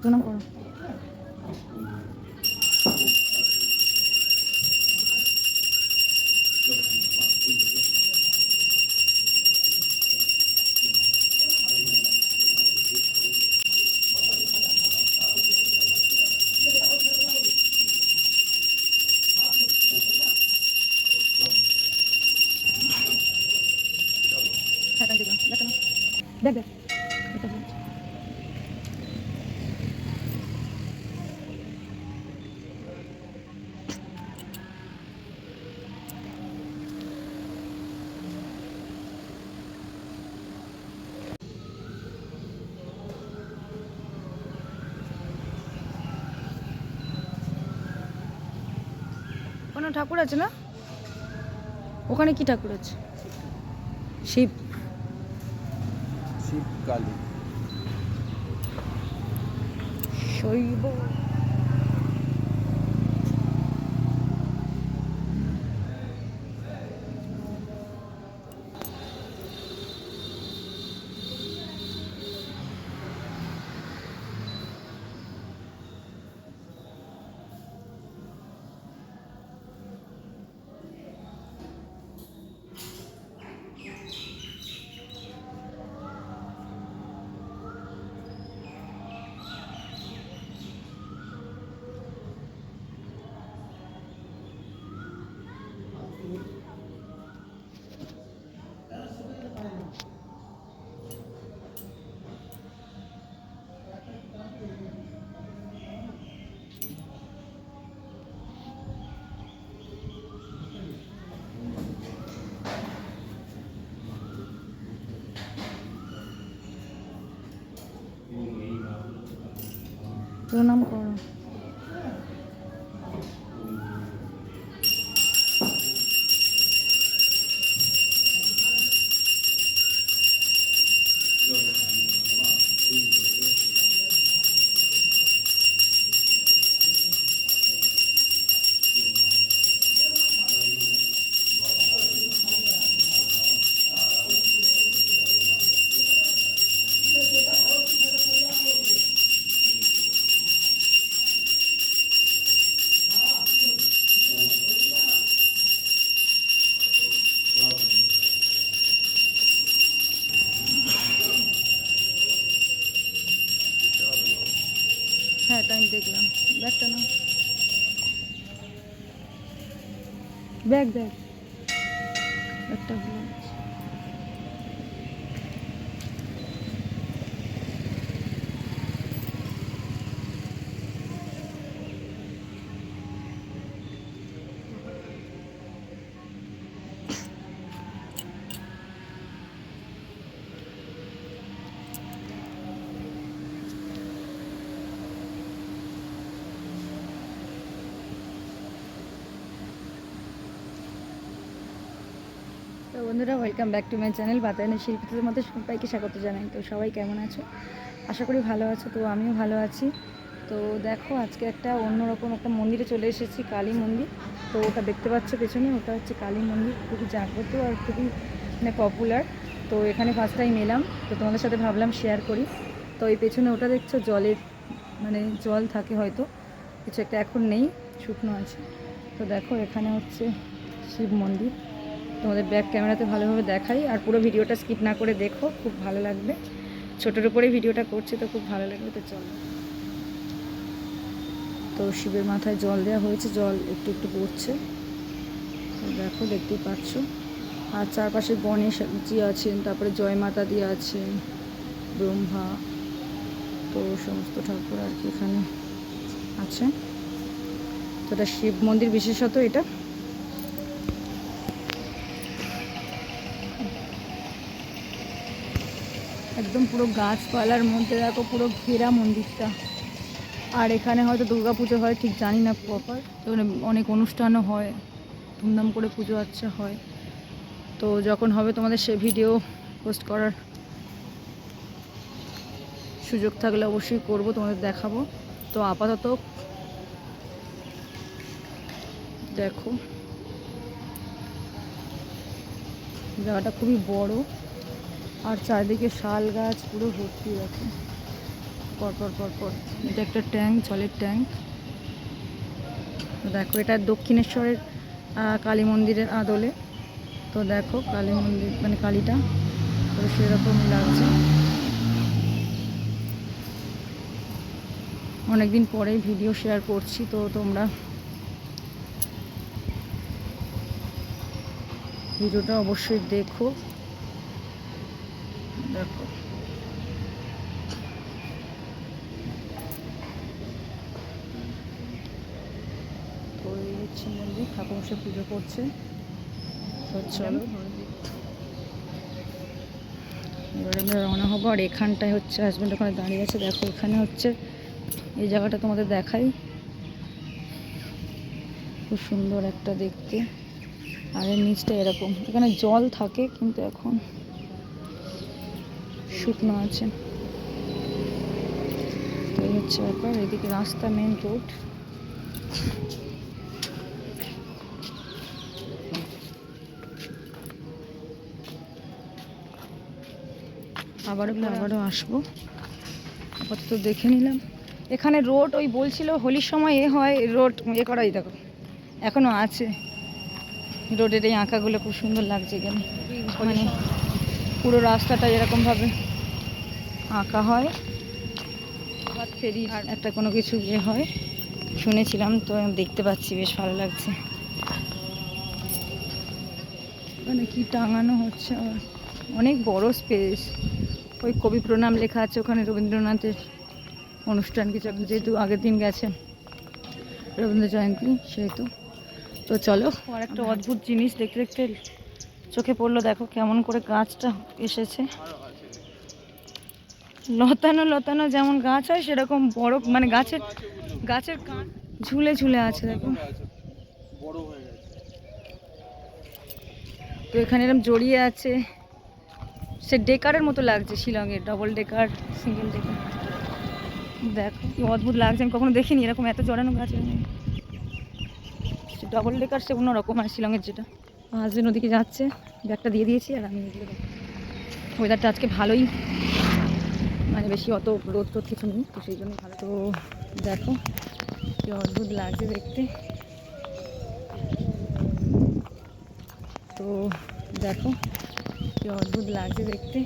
প্রণাম করো হ্যাঁ কান দেখলাম দেখ দেখ কোনো ঠাকুর আছে না? ওখানে কি ঠাকুর আছে? শিব। শিব কালী। শৈব। প্রণাম করো টাইম দেখলাম ব্যাগটা নাও ব্যাগ ব্যাগ একটা হলো তো বন্ধুরা welcome back to my channel বাতায়নের শিল্পীদের মধ্যে সবাইকে স্বাগত জানাই। তো সবাই কেমন আছো? আশা করি ভালো আছো, তো আমিও ভালো আছি। তো দেখো, আজকে একটা অন্যরকম একটা মন্দিরে চলে এসেছি, কালী মন্দির। তো ওটা দেখতে পাচ্ছ পেছনে, ওটা হচ্ছে কালী মন্দির, খুবই জাগ্রত আর খুবই মানে পপুলার তো এখানে ফার্স্ট টাইম এলাম, তো তোমাদের সাথে ভাবলাম শেয়ার করি। তো এই পেছনে ওটা দেখছ, জলের মানে জল থাকে হয়তো, কিছু একটা এখন নেই, শুকনো আছে। তো দেখো, এখানে হচ্ছে শিব মন্দির। তোমাদের ব্যাক ক্যামেরাতে ভালোভাবে দেখাই আর পুরো ভিডিওটা স্কিপ না করে দেখো, খুব ভালো লাগবে। ছোটোর উপরেই ভিডিওটা করছি তো খুব ভালো লাগবে, তো চলো। তো শিবের মাথায় জল দেওয়া হয়েছে, জল একটু একটু পড়ছে। দেখো, দেখতেই পাচ্ছ। আর চারপাশে গণেশ জি আছেন, তারপরে জয় মাতা দিয়ে আছেন, ব্রহ্মা, তো সমস্ত ঠাকুর আর কি এখানে আছে তো এটা শিব মন্দির বিশেষত এটা। একদম পুরো গাছপালার মধ্যে, দেখো পুরো ঘেরা মন্দিরটা। আর এখানে হয়তো দুর্গা পুজো হয়, ঠিক জানি না প্রপার তো অনেক অনুষ্ঠানও হয়, ধুমধাম করে পুজো আচ্ছা হয়। তো যখন হবে তোমাদের সে ভিডিও পোস্ট করার সুযোগ থাকলে অবশ্যই করব, তোমাদের দেখাবো। তো আপাতত দেখো, জায়গাটা খুবই বড়। আর চারিদিকে শাল গাছ, পুরো ভর্তি আছে পরপর পর পর পর। এটা একটা ট্যাঙ্ক, জলের ট্যাঙ্ক। দেখো, এটা দক্ষিণেশ্বরের কালী মন্দিরের আদলে। তো দেখো, কালী মন্দির মানে কালীটা। তো সেরকম লাগছে। অনেকদিন পরেই ভিডিও শেয়ার করছি, তো তোমরা ভিডিওটা অবশ্যই দেখো। দেখো। তো এই হচ্ছে মন্দির ঠাকুর সে পুজো করছে। তো চলো এবারে আমরা রওনা হব আর এখানটায় হচ্ছে হাজব্যান্ড ওখানে দাঁড়িয়ে আছে। দেখো এখানে হচ্ছে এই জায়গাটা তোমাদের দেখাই। খুব সুন্দর একটা দেখতে। আর এর নিচটা এরকম। এখানে জল থাকে কিন্তু এখন। শুকনো আছে। তো এই হচ্ছে ব্যাপার এদিকে রাস্তা মেন রোড আবারও আবারও আসব? আপাতত দেখে নিলাম। এখানে রোড ওই বলছিল হোলির সময় এ হয় রোড এ করাই দেখো। এখনও আছে। রোডের এই আঁকাগুলো খুব সুন্দর লাগছে এখানে। মানে পুরো রাস্তাটা এরকমভাবে আঁকা হয়। ফেরি আর একটা কোনো কিছু ইয়ে হয়। শুনেছিলাম তো আমি দেখতে পাচ্ছি বেশ ভালো লাগছে। মানে কি টাঙানো হচ্ছে আবার। অনেক বড় স্পেস ওই কবি প্রণাম লেখা আছে ওখানে রবীন্দ্রনাথের অনুষ্ঠান কিছু। যেহেতু আগের দিন গেছেন রবীন্দ্র জয়ন্তী সেহেতু। তো চলো আর একটা অদ্ভুত জিনিস দেখতে দেখতে চোখে পড়ল, দেখো কেমন করে গাছটা এসেছে। লতানো লতানো যেমন গাছ হয়, সেরকম বড় মানে গাছের গাছের ঝুলে ঝুলে আছে, দেখো। হয়ে তো এখানে এরকম জড়িয়ে আছে। সে ডেকারের মতো লাগছে শিলংয়ের ডবল ডেকার সিঙ্গেল ডেকার। দেখো কি অদ্ভুত লাগছে, আমি কখনো দেখিনি এরকম এত জড়ানো গাছ। ডবল ডেকার সে অন্যরকম আর শিলংয়ের যেটা। হাজবেন্ড ওদিকে যাচ্ছে, ব্যাগটা দিয়ে দিয়েছি আর আমি এগুলো ওয়েদারটা আজকে ভালোই। মানে বেশি অত রোদ টোদ কিছু নেই, তো সেই জন্য ভালো। তো দেখো, কি অদ্ভুত লাগছে দেখতে। তো দেখো, কি অদ্ভুত লাগছে দেখতে।